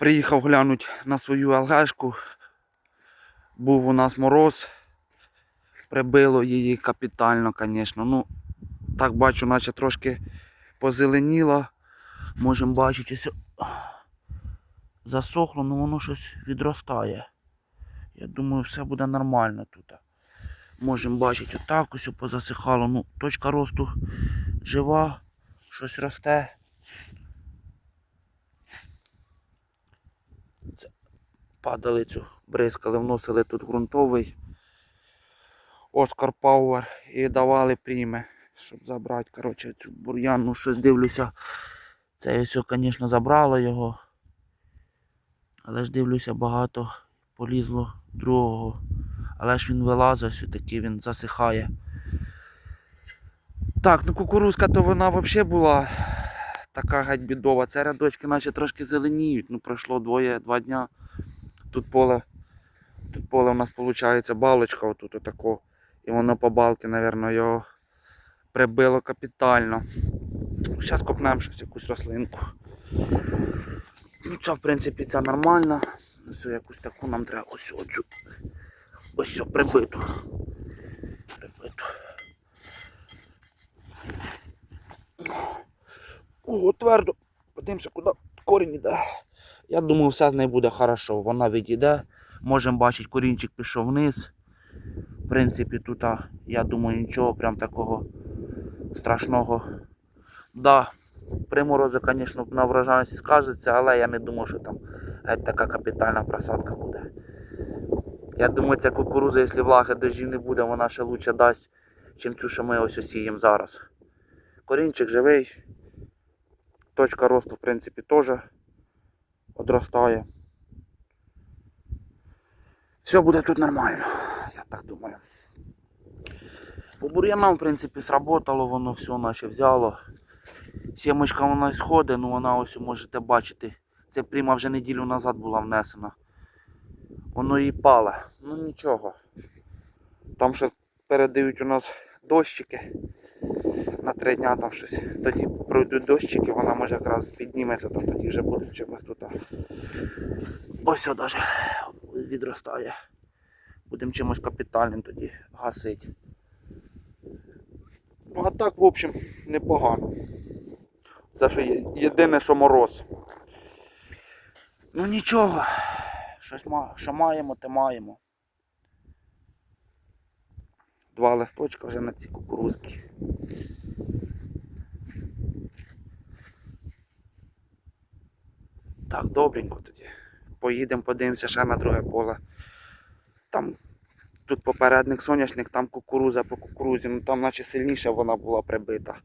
Приїхав глянути на свою алгешку. Був у нас мороз. Прибило її капітально, звісно. Ну, так бачу, наче трошки позеленіло. Можемо бачити, ось засохло, але воно щось відростає. Я думаю, все буде нормально тут. Можемо бачити, отак ось позасихало. Ну, точка росту жива, щось росте. Падалицю бризкали, вносили тут ґрунтовий Оскар Пауер і давали прийми, щоб забрати коротше, цю бур'ян. Ну, щось дивлюся. Це все, звісно, забрало його. Але ж дивлюся, багато полізло другого. Але ж він вилазить, все-таки він засихає. Так, ну кукурузка то вона взагалі була така геть бідова. Це рядочки наче трошки зеленіють. Ну пройшло двоє, два дня. Тут поле, тут поле у нас виходить балочка, отут отако. І воно по балки, мабуть, його прибило капітально. Зараз копнемо щось, якусь рослинку. Ну, це, в принципі, це нормально. Ось якусь таку нам треба ось оцю. Ось цю прибиту. Прибиту. О, твердо. Подивимося, куди корінь іде. Я думаю, все з нею буде хорошо. Вона відійде. Можемо бачити, корінчик пішов вниз. В принципі, тут, я думаю, нічого прям такого страшного. Да, приморози, звісно, на врожайності скажеться, але я не думаю, що там така капітальна просадка буде. Я думаю, ця кукуруза, якщо влаги дощів не буде, вона ще краще дасть, чим цю, що ми ось осіємо зараз. Корінчик живий. Точка росту, в принципі, теж одростає. Все буде тут нормально, я так думаю. По бур'янам, в принципі, сработало, воно все наче взяло. Сімочка вона сходить, ну вона ось можете бачити. Це прямо вже неділю назад була внесена. Воно і пале. Ну нічого. Там ще передають у нас дощики на три дня там щось. Тоді пройдуть дощики, вона може якраз підніметься, там тоді вже буде чимось тут. Ось сюди ж відростає. Будемо чимось капітальним тоді гасити. Ну а так, в общем, непогано. Це що є- єдине, що мороз. Ну нічого. Щось що маємо, те маємо. Два листочка вже на ці кукурузки. Так, добренько тоді. Поїдемо, подивимося ще на друге поле. Там тут попередник соняшник, там кукуруза по кукурузі, ну там наче сильніше вона була прибита.